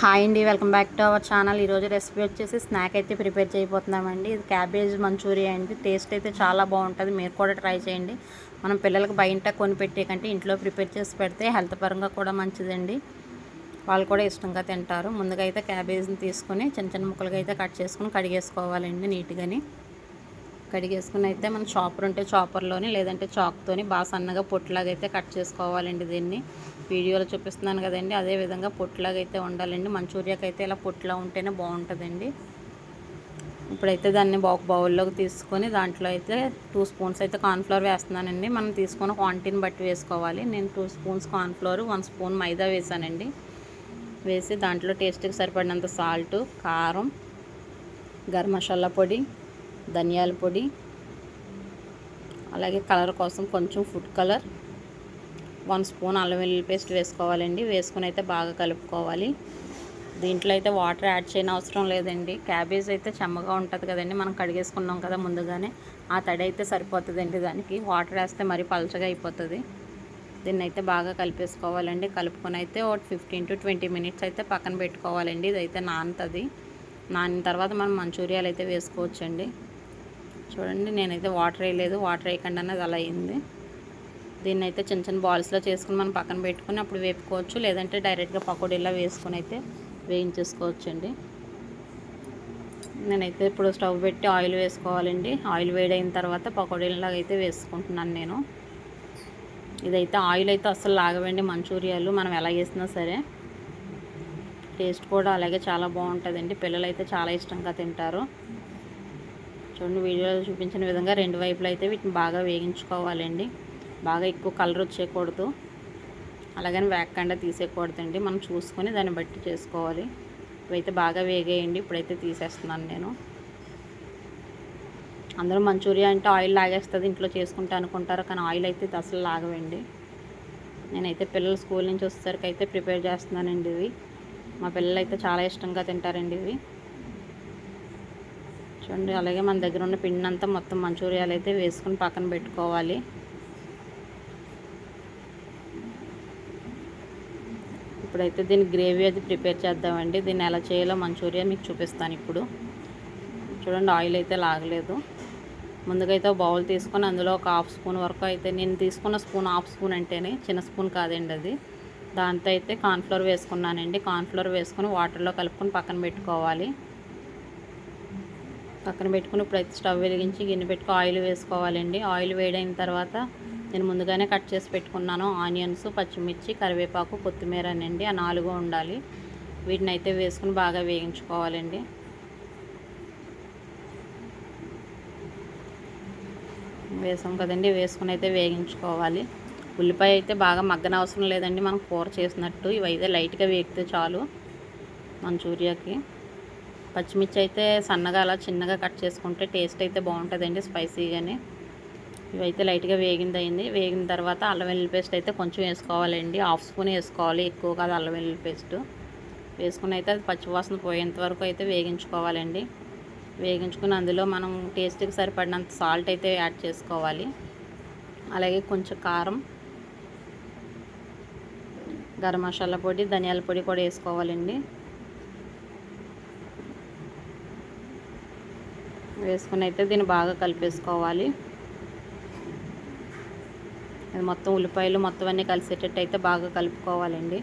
Hi అండి welcome back to our channel. ఈరోజు recipe వచ్చేసి స్నాక్ అయితే ప్రిపేర్ చేయబోతున్నామండి. ఇది క్యాబేజ్ మంచూరియా అండి. టేస్ట్ అయితే చాలా బాగుంటుంది. మీరు కూడా ట్రై చేయండి. మనం పిల్లలకు బయట కొనిపెట్టే కంటే ఇంట్లో ప్రిపేర్ చేసి పెడితే హెల్త్ పరంగా కూడా మంచిదండి. వాళ్ళు కూడా ఇష్టంగా తింటారు. ముందుగా అయితే క్యాబేజ్ని తీసుకొని చిన్న చిన్న ముక్కలుగా అయితే కట్ చేసుకుని కడిగేసుకోవాలండి నీట్గాని. కడిగేసుకుని అయితే మన చాపర్ ఉంటే చాపర్లోని లేదంటే చాక్తోని బాగా సన్నగా పొట్టులాగా అయితే కట్ చేసుకోవాలండి దీన్ని. వీడియోలో చూపిస్తున్నాను కదండి అదే విధంగా పొట్టులాగా అయితే ఉండాలండి. మంచూరియాకి అయితే ఇలా పొట్టులా ఉంటేనే బాగుంటుందండి. ఇప్పుడైతే దాన్ని ఒక బౌల్లోకి తీసుకొని దాంట్లో అయితే టూ స్పూన్స్ అయితే కార్న్ఫ్లవర్ వేస్తున్నానండి. మనం తీసుకున్న క్వాంటిటీని బట్టి వేసుకోవాలి. నేను two spoons cornflour one spoon maida వేసానండి. వేసి దాంట్లో టేస్ట్కి సరిపడినంత సాల్ట్ కారం గరం మసాలా పొడి ధనియాల పొడి అలాగే కలర్ కోసం కొంచెం ఫుడ్ కలర్. వన్ స్పూన్ అల్లం వెల్లుల్లి పేస్ట్ వేసుకోవాలండి. వేసుకుని అయితే బాగా కలుపుకోవాలి. దీంట్లో అయితే వాటర్ యాడ్ చేయని అవసరం లేదండి. క్యాబేజ్ అయితే చెమ్మగా ఉంటుంది కదండి. మనం కడిగేసుకున్నాం కదా ముందుగానే. ఆ తడి అయితే సరిపోతుందండి దానికి. వాటర్ వేస్తే మరీ పలచగా అయిపోతుంది. దీన్ని అయితే బాగా కలిపేసుకోవాలండి. కలుపుకొని అయితే ఒక ఫిఫ్టీన్ టు ట్వంటీ మినిట్స్ అయితే పక్కన పెట్టుకోవాలండి. ఇదైతే నానుతుంది. నానిన తర్వాత మనం మంచూరియాలు అయితే వేసుకోవచ్చండి. చూడండి నేనైతే వాటర్ వేయలేదు. వాటర్ వేయకుండా అన్నది అలా అయింది. దీన్ని అయితే చిన్న చిన్న బాల్స్లో చేసుకుని మనం పక్కన పెట్టుకుని అప్పుడు వేపుకోవచ్చు. లేదంటే డైరెక్ట్గా పకోడీలా వేసుకొని అయితే వేయించేసుకోవచ్చు అండి నేనైతే ఇప్పుడు స్టవ్ పెట్టి ఆయిల్ వేసుకోవాలండి. ఆయిల్ వేడైన తర్వాత పకోడీలాగా అయితే వేసుకుంటున్నాను నేను. ఇదైతే ఆయిల్ అయితే అస్సలు లాగవండి మంచూరియాలు. మనం ఎలా వేసినా సరే. టేస్ట్ కూడా అలాగే చాలా బాగుంటుందండి. పిల్లలు అయితే చాలా ఇష్టంగా తింటారు. చూడండి వీడియోలో చూపించిన విధంగా రెండు వైపులు అయితే వీటిని బాగా వేగించుకోవాలండి. బాగా ఎక్కువ కలర్ వచ్చేయకూడదు. అలాగని వేగకుండా తీసేయకూడదండి. మనం చూసుకొని దాన్ని బట్టి చేసుకోవాలి. ఇవైతే బాగా వేగేయండి. ఇప్పుడైతే తీసేస్తున్నాను నేను. అందరూ మంచూరియా అంటే ఆయిల్ లాగేస్తుంది ఇంట్లో చేసుకుంటా అనుకుంటారు కానీ ఆయిల్ అయితే అసలు లాగవండి. నేనైతే పిల్లలు స్కూల్ నుంచి వచ్చేసరికి అయితే ప్రిపేర్ చేస్తున్నానండి ఇవి. మా పిల్లలు అయితే చాలా ఇష్టంగా తింటారండి ఇవి. చూడండి అలాగే మన దగ్గర ఉన్న పిండి అంతా మొత్తం మంచూరియాలు అయితే వేసుకుని పక్కన పెట్టుకోవాలి. ఇప్పుడైతే దీని గ్రేవీ అది ప్రిపేర్ చేద్దామండి. దీన్ని ఎలా చేయాలో మంచూరియా మీకు చూపిస్తాను ఇప్పుడు. చూడండి ఆయిల్ అయితే లాగలేదు. ముందుగా అయితే బౌల్ తీసుకొని అందులో ఒక హాఫ్ స్పూన్ వరకు అయితే నేను తీసుకున్న స్పూన్ హాఫ్ స్పూన్ అంటేనే చిన్న స్పూన్ కాదండి అది. దాంతో అయితే కార్న్ఫ్లోర్ వేసుకున్నానండి. కార్న్ఫ్లోర్ వేసుకొని వాటర్లో కలుపుకొని పక్కన పెట్టుకోవాలి. పక్కన పెట్టుకుని ఇప్పుడైతే స్టవ్ వెలిగించి గిన్నె పెట్టుకుని ఆయిల్ వేసుకోవాలండి. ఆయిల్ వేడైన తర్వాత నేను ముందుగానే కట్ చేసి పెట్టుకున్నాను. ఆనియన్స్ పచ్చిమిర్చి కరివేపాకు కొత్తిమీర అండి ఆ నాలుగు ఉండాలి. వీటిని అయితే వేసుకుని బాగా వేయించుకోవాలండి. వేసాం కదండి. వేసుకుని అయితే వేగించుకోవాలి. ఉల్లిపాయ అయితే బాగా మగ్గన అవసరం లేదండి. మనం కూర చేసినట్టు ఇవైతే లైట్గా వేగితే చాలు మంచూరియాకి. పచ్చిమిర్చి అయితే సన్నగా అలా చిన్నగా కట్ చేసుకుంటే టేస్ట్ అయితే బాగుంటుందండి స్పైసీగానే. ఇవైతే లైట్గా వేగింది అయింది వేగిన తర్వాత అల్లం వెల్లుల్లి పేస్ట్ అయితే కొంచెం వేసుకోవాలండి. హాఫ్ స్పూన్ వేసుకోవాలి ఎక్కువ కాదు అల్లం వెల్లుల్లి పేస్ట్. వేసుకుని అయితే అది పచ్చివాసన పోయేంత వరకు అయితే వేగించుకోవాలండి. వేగించుకుని అందులో మనం టేస్ట్కి సరిపడినంత సాల్ట్ అయితే యాడ్ చేసుకోవాలి. అలాగే కొంచెం కారం గరం మసాలా పొడి ధనియాల పొడి కూడా వేసుకోవాలండి. వేసుకుని అయితే దీన్ని బాగా కలిపేసుకోవాలి. అది మొత్తం ఉల్లిపాయలు మొత్తం అన్నీ కలిసేటట్టు అయితే బాగా కలుపుకోవాలండి.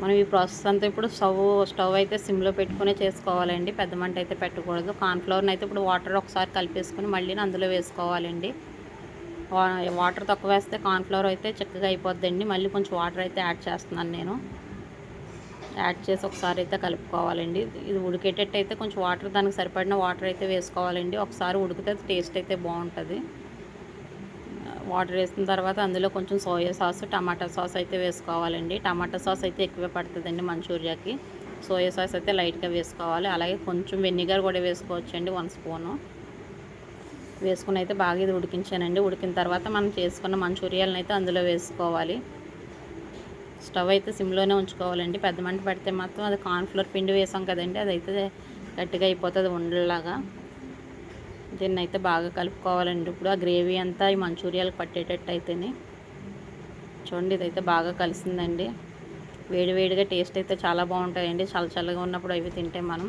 మనం ఈ ప్రాసెస్ అంతా ఇప్పుడు స్టవ్ స్టవ్ అయితే సిమ్లో పెట్టుకునే చేసుకోవాలండి. పెద్ద మంట అయితే పెట్టకూడదు. కార్న్ఫ్లవర్ని అయితే ఇప్పుడు వాటర్ ఒకసారి కలిపేసుకుని మళ్ళీ అందులో వేసుకోవాలండి. వాటర్ తక్కువ వేస్తే కార్న్ఫ్లవర్ అయితే చక్కగా అయిపోద్దండి. మళ్ళీ కొంచెం వాటర్ అయితే యాడ్ చేస్తున్నాను నేను. యాడ్ చేసి ఒకసారి అయితే కలుపుకోవాలండి. ఇది ఉడికేటట్టు అయితే కొంచెం వాటర్ దానికి సరిపడిన వాటర్ అయితే వేసుకోవాలండి. ఒకసారి ఉడికితే టేస్ట్ అయితే బాగుంటుంది. వాటర్ వేసిన తర్వాత అందులో కొంచెం సోయా సాస్ టమాటా సాస్ అయితే వేసుకోవాలండి. టమాటా సాస్ అయితే ఎక్కువ పడుతుందండి మంచూరియాకి. సోయా సాస్ అయితే లైట్గా వేసుకోవాలి. అలాగే కొంచెం వెనిగర్ కూడా వేసుకోవచ్చండి వన్ స్పూను. వేసుకుని అయితే బాగా ఇది ఉడికించానండి. ఉడికిన తర్వాత మనం చేసుకున్న మంచూరియాలను అయితే అందులో వేసుకోవాలి. స్టవ్ అయితే సిమ్లోనే ఉంచుకోవాలండి. పెద్ద మంట పెడితే మాత్రం అది కార్న్ఫ్లోర్ పిండి వేసాం కదండి అది అయితే గట్టిగా అయిపోతుంది ఉండలాగా దీన్ని అయితే బాగా కలుపుకోవాలండి. ఇప్పుడు ఆ గ్రేవీ అంతా ఈ మంచూరియాలకు పట్టేటట్టు అయితేనే. చూడండి ఇదైతే బాగా కలిసిందండి. వేడివేడిగా టేస్ట్ అయితే చాలా బాగుంటాయండి. చల్ల చల్లగా ఉన్నప్పుడు అవి తింటే మనం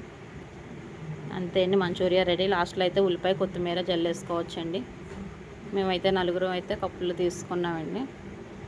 అంతే అండి మంచూరియా రెడీ. లాస్ట్లో అయితే ఉల్లిపాయ కొత్తిమీర జల్లేసుకోవచ్చండి. మేమైతే నలుగురు అయితే కప్పులు తీసుకున్నామండి.